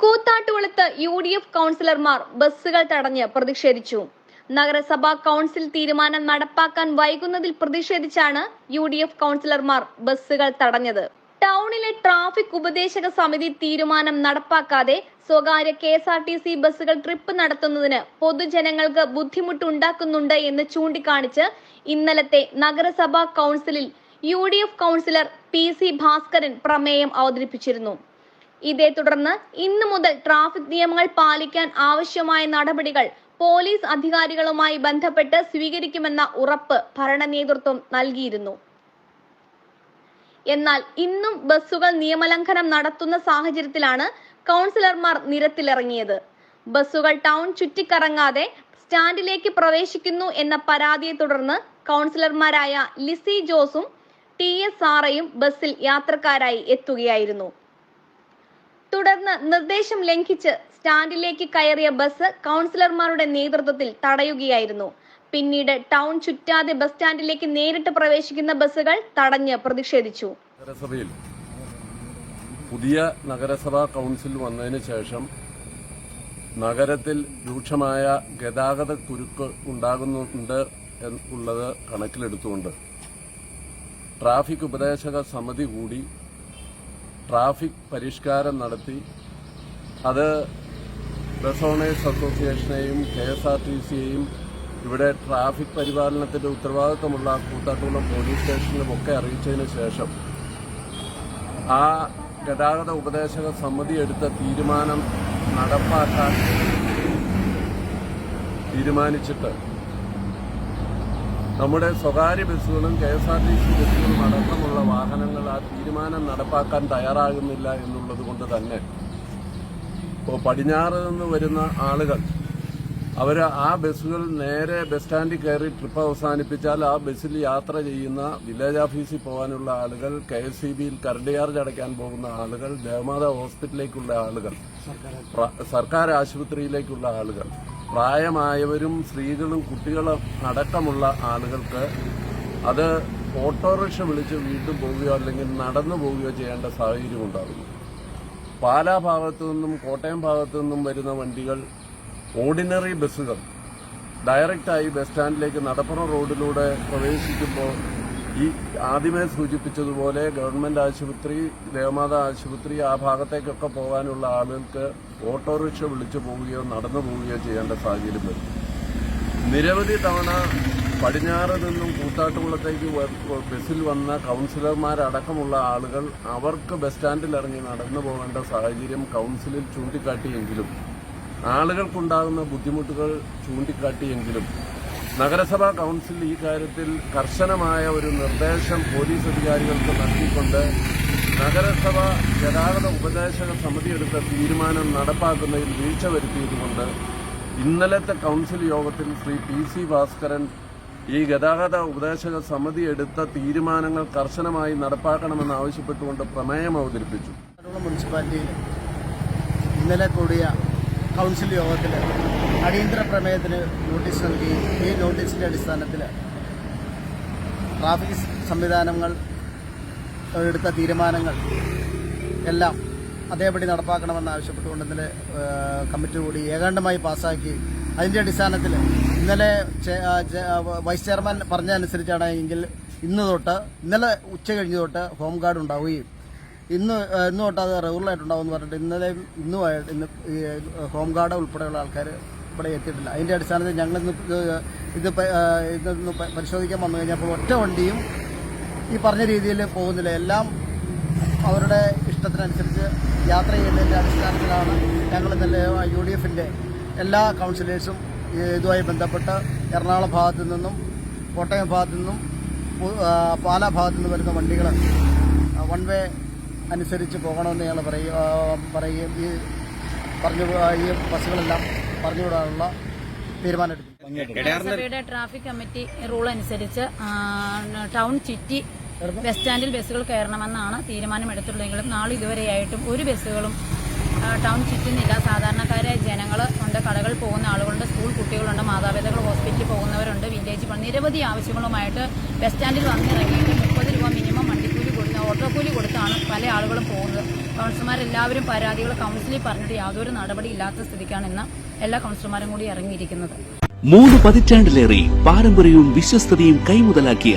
കൂത്താട്ടുകുളത്ത് U D F കൗൺസിലർമാർ ബസ്സുകൾ തടഞ്ഞ് പ്രതിഷേധിച്ചു. നഗരസഭാ കൗൺസിൽ തീരുമാനം നടപ്പാക്കാൻ വൈകുന്നതിൽ പ്രതിഷേധിച്ചാണ് യു ഡി എഫ് കൗൺസിലർമാർ ബസ്സുകൾ തടഞ്ഞത്. ടൗണിലെ ട്രാഫിക് ഉപദേശക സമിതി തീരുമാനം നടപ്പാക്കാതെ സ്വകാര്യ K S R T C ബസ്സുകൾ ട്രിപ്പ് നടത്തുന്നതിന് പൊതുജനങ്ങൾക്ക് ബുദ്ധിമുട്ടുണ്ടാക്കുന്നുണ്ട് എന്ന് ചൂണ്ടിക്കാണിച്ച് ഇന്നലത്തെ നഗരസഭാ കൗൺസിലിൽ U D F councillor P C Bhaskaran പ്രമേയം അവതരിപ്പിച്ചിരുന്നു. ഇതേ തുടർന്ന് ഇന്നു മുതൽ ട്രാഫിക് നിയമങ്ങൾ പാലിക്കാൻ ആവശ്യമായ നടപടികൾ പോലീസ് അധികാരികളുമായി ബന്ധപ്പെട്ട് സ്വീകരിക്കുമെന്ന ഉറപ്പ് ഭരണ നേതൃത്വം നൽകിയിരുന്നു. എന്നാൽ ഇന്നും ബസ്സുകൾ നിയമലംഘനം നടത്തുന്ന സാഹചര്യത്തിലാണ് കൗൺസിലർമാർ നിരത്തിലിറങ്ങിയത്. ബസ്സുകൾ ടൗൺ ചുറ്റിക്കറങ്ങാതെ സ്റ്റാൻഡിലേക്ക് പ്രവേശിക്കുന്നു എന്ന പരാതിയെ തുടർന്ന് കൗൺസിലർമാരായ ലിസി ജോസും ടി എസ് ആറയും ബസ്സിൽ യാത്രക്കാരായി എത്തുകയായിരുന്നു. തുടർന്ന് നിർദ്ദേശം ലംഘിച്ച് സ്റ്റാൻഡിലേക്ക് കയറിയ ബസ് കൗൺസിലർമാരുടെ നേതൃത്വത്തിൽ തടയുകയായിരുന്നു. പിന്നീട് ടൗൺ ചുറ്റാതെ ബസ് സ്റ്റാൻഡിലേക്ക് നേരിട്ട് പ്രവേശിക്കുന്ന ബസ്സുകൾ തടഞ്ഞ് പ്രതിഷേധിച്ചു. നഗരസഭയിൽ പുതിയ നഗരസഭാ കൗൺസിൽ വന്നതിന് ശേഷം നഗരത്തിൽ രൂക്ഷമായ ഗതാഗത കുരുക്ക് ഉണ്ടാകുന്നുണ്ട് എന്നുള്ളത് കണക്കിലെടുത്തുകൊണ്ട് ട്രാഫിക് ഉപദേശക സമിതി കൂടി ട്രാഫിക് പരിഷ്കാരം നടത്തി. അത് ബസ് ഓണേഴ്സ് അസോസിയേഷനെയും കെ എസ് ആർ ടി സിയെയും ഇവിടെ ട്രാഫിക് പരിപാലനത്തിന്റെ ഉത്തരവാദിത്തമുള്ള കൂത്താട്ടുകുളം പോലീസ് സ്റ്റേഷനിലുമൊക്കെ അറിയിച്ചതിന് ശേഷം ആ ഗതാഗത ഉപദേശക സമിതി എടുത്ത തീരുമാനം നടപ്പാക്കാൻ തീരുമാനിച്ചിട്ട് നമ്മുടെ സ്വകാര്യ ബസ്സുകളും K S R T C ബസ്സുകളും അടക്കമുള്ള വാഹനങ്ങൾ ആ തീരുമാനം നടപ്പാക്കാൻ തയ്യാറാകുന്നില്ല എന്നുള്ളത് കൊണ്ട് തന്നെ ഇപ്പോൾ പടിഞ്ഞാറ് നിന്ന് വരുന്ന ആളുകൾ അവർ ആ ബസ്സുകൾ നേരെ ബസ് സ്റ്റാൻഡിൽ കയറി ട്രിപ്പ് അവസാനിപ്പിച്ചാൽ ആ ബസ്സിൽ യാത്ര ചെയ്യുന്ന വില്ലേജ് ഓഫീസിൽ പോകാനുള്ള ആളുകൾ കെ എസ് സി ബിയിൽ കറണ്ട് ചാർജ് അടയ്ക്കാൻ പോകുന്ന ആളുകൾ ദേവമാത ഹോസ്പിറ്റലിലേക്കുള്ള ആളുകൾ സർക്കാർ ആശുപത്രിയിലേക്കുള്ള ആളുകൾ. പ്രായമായവരും സ്ത്രീകളും കുട്ടികളും അടക്കമുള്ള ആളുകൾക്ക് അത് ഓട്ടോറിക്ഷ വിളിച്ച് വീട്ടിൽ പോവുകയോ അല്ലെങ്കിൽ നടന്നു പോവുകയോ ചെയ്യേണ്ട സാഹചര്യം ഉണ്ടാകുന്നു. പാലാ ഭാഗത്തു നിന്നും കോട്ടയം ഭാഗത്തു നിന്നും വരുന്ന വണ്ടികൾ ഓർഡിനറി ബസ്സുകൾ ഡയറക്റ്റായി ബസ് സ്റ്റാൻഡിലേക്ക് നടപ്പുറം റോഡിലൂടെ പ്രവേശിക്കുമ്പോൾ ഈ ആദ്യമേ സൂചിപ്പിച്ചതുപോലെ ഗവൺമെന്റ് ആശുപത്രി ദേവമാത ആശുപത്രി ആ ഭാഗത്തേക്കൊക്കെ പോകാനുള്ള ആളുകൾക്ക് ഓട്ടോറിക്ഷ വിളിച്ചു പോവുകയോ നടന്നു പോവുകയോ ചെയ്യേണ്ട സാഹചര്യം വരും. നിരവധി തവണ പടിഞ്ഞാറ് നിന്നും കൂത്താട്ടുകുളത്തേക്ക് ബസ്സിൽ വന്ന കൗൺസിലർമാരടക്കമുള്ള ആളുകൾ അവർക്ക് ബസ് സ്റ്റാൻഡിൽ ഇറങ്ങി നടന്നു പോകേണ്ട സാഹചര്യം കൗൺസിലിൽ ചൂണ്ടിക്കാട്ടിയെങ്കിലും ആളുകൾക്കുണ്ടാകുന്ന ബുദ്ധിമുട്ടുകൾ ചൂണ്ടിക്കാട്ടിയെങ്കിലും നഗരസഭാ കൗൺസിൽ ഈ കാര്യത്തിൽ കർശനമായ ഒരു നിർദ്ദേശം പോലീസ് അധികാരികൾക്ക് നൽകിക്കൊണ്ട് നഗരസഭ ഗതാഗത ഉപദേശക സമിതി എടുത്ത തീരുമാനം നടപ്പാക്കുന്നതിൽ വീഴ്ച വരുത്തിയതുകൊണ്ട് ഇന്നലത്തെ കൗൺസിൽ യോഗത്തിൽ ശ്രീ പി സി ഭാസ്കരൻ ഈ ഗതാഗത ഉപദേശക സമിതി എടുത്ത തീരുമാനങ്ങൾ കർശനമായി നടപ്പാക്കണമെന്ന് ആവശ്യപ്പെട്ടുകൊണ്ട് പ്രമേയം അവതരിപ്പിച്ചു. മുനിസിപ്പാലിറ്റിയിൽ ഇന്നലെ കൂടിയ കൗൺസിൽ യോഗത്തിൽ അടിയന്തര പ്രമേയത്തിന് നോട്ടീസ് നൽകി. ഈ നോട്ടീസിന്റെ അടിസ്ഥാനത്തിൽ ട്രാഫിക് സംവിധാനങ്ങൾ എടുത്ത തീരുമാനങ്ങൾ എല്ലാം അതേപടി നടപ്പാക്കണമെന്ന് ആവശ്യപ്പെട്ടുകൊണ്ട് ഇന്നലെ കമ്മിറ്റി കൂടി ഏകാണ്ടമായി പാസ്സാക്കി. അതിന്റെ അടിസ്ഥാനത്തിൽ ഇന്നലെ വൈസ് ചെയർമാൻ പറഞ്ഞതനുസരിച്ചാണ് എങ്കിൽ ഇന്ന് തൊട്ട് ഇന്നലെ ഉച്ച കഴിഞ്ഞ് തൊട്ട് ഹോം ഗാർഡ് ഉണ്ടാവുകയും ഇന്ന് ഇന്ന് തൊട്ട് അത് റെഗുലറായിട്ടുണ്ടാവും എന്ന് പറഞ്ഞിട്ട് ഇന്നലെയും ഇന്നുമായിട്ട് ഇന്ന് ഹോം ഗാർഡ് ഉൾപ്പെടെയുള്ള ആൾക്കാർ ഇവിടെ എത്തിയിട്ടില്ല. അതിന്റെ അടിസ്ഥാനത്തിൽ ഞങ്ങൾ ഇന്ന് ഇത് ഇതൊന്ന് പരിശോധിക്കാൻ വന്നു കഴിഞ്ഞപ്പോൾ ഒറ്റ വണ്ടിയും ഈ പറഞ്ഞ രീതിയിൽ പോകുന്നില്ല. എല്ലാം അവരുടെ ഇഷ്ടത്തിനനുസരിച്ച് യാത്ര ചെയ്യുന്നതിന്റെ അടിസ്ഥാനത്തിലാണ് ഞങ്ങൾ ഇന്നലെ യു ഡി എഫിന്റെ എല്ലാ കൗൺസിലേഴ്സും ഇതുമായി ബന്ധപ്പെട്ട് എറണാകുളം ഭാഗത്തു നിന്നും കോട്ടയം ഭാഗത്തു നിന്നും പാലാ ഭാഗത്തു നിന്നും വരുന്ന വണ്ടികൾ വൺ വേ അനുസരിച്ച് പോകണമെന്ന് ഞങ്ങൾ പറയുക പറയുകയും ഈ പറഞ്ഞു ഈ ബസ്സുകളെല്ലാം പറഞ്ഞുവിടാനുള്ള തീരുമാനമെടുത്തു നഗരസഭയുടെ ട്രാഫിക് കമ്മിറ്റി റൂൾ അനുസരിച്ച് ടൗൺ ചുറ്റി ബസ് സ്റ്റാൻഡിൽ ബസ്സുകൾ കയറണമെന്നാണ് തീരുമാനമെടുത്തിട്ടുള്ളതെങ്കിലും നാളെ ഇതുവരെയായിട്ടും ഒരു ബസ്സുകളും ടൗൺ ചുറ്റുന്നില്ല. സാധാരണക്കാരെ ജനങ്ങൾ ഉണ്ട് കടകൾ പോകുന്ന ആളുകളുണ്ട് സ്കൂൾ കുട്ടികളുണ്ട് മാതാപിതാക്കൾ ഹോസ്പിറ്റലിൽ പോകുന്നവരുണ്ട് വില്ലേജ് നിരവധി ആവശ്യങ്ങളുമായിട്ട് ബസ് സ്റ്റാൻഡിൽ വന്നിറങ്ങിയിട്ട് മുപ്പത് രൂപ മിനിമം വണ്ടിക്കൂലി ഓട്ടോ കൂലി കൊടുത്താണ് പല ആളുകളും പോകുന്നത്. കൗൺസിലർമാരെല്ലാവരും പരാതികൾ കൗൺസിലിൽ പറഞ്ഞിട്ട് യാതൊരു നടപടി ഇല്ലാത്ത സ്ഥിതിക്കാണ് ഇന്ന് എല്ലാ കൗൺസിലർമാരും കൂടി ഇറങ്ങിയിരിക്കുന്നത്. മൂന്ന് പതിറ്റാണ്ടിലേറെ പാരമ്പര്യവും വിശ്വസ്തതയും കൈമുതലാക്കിയ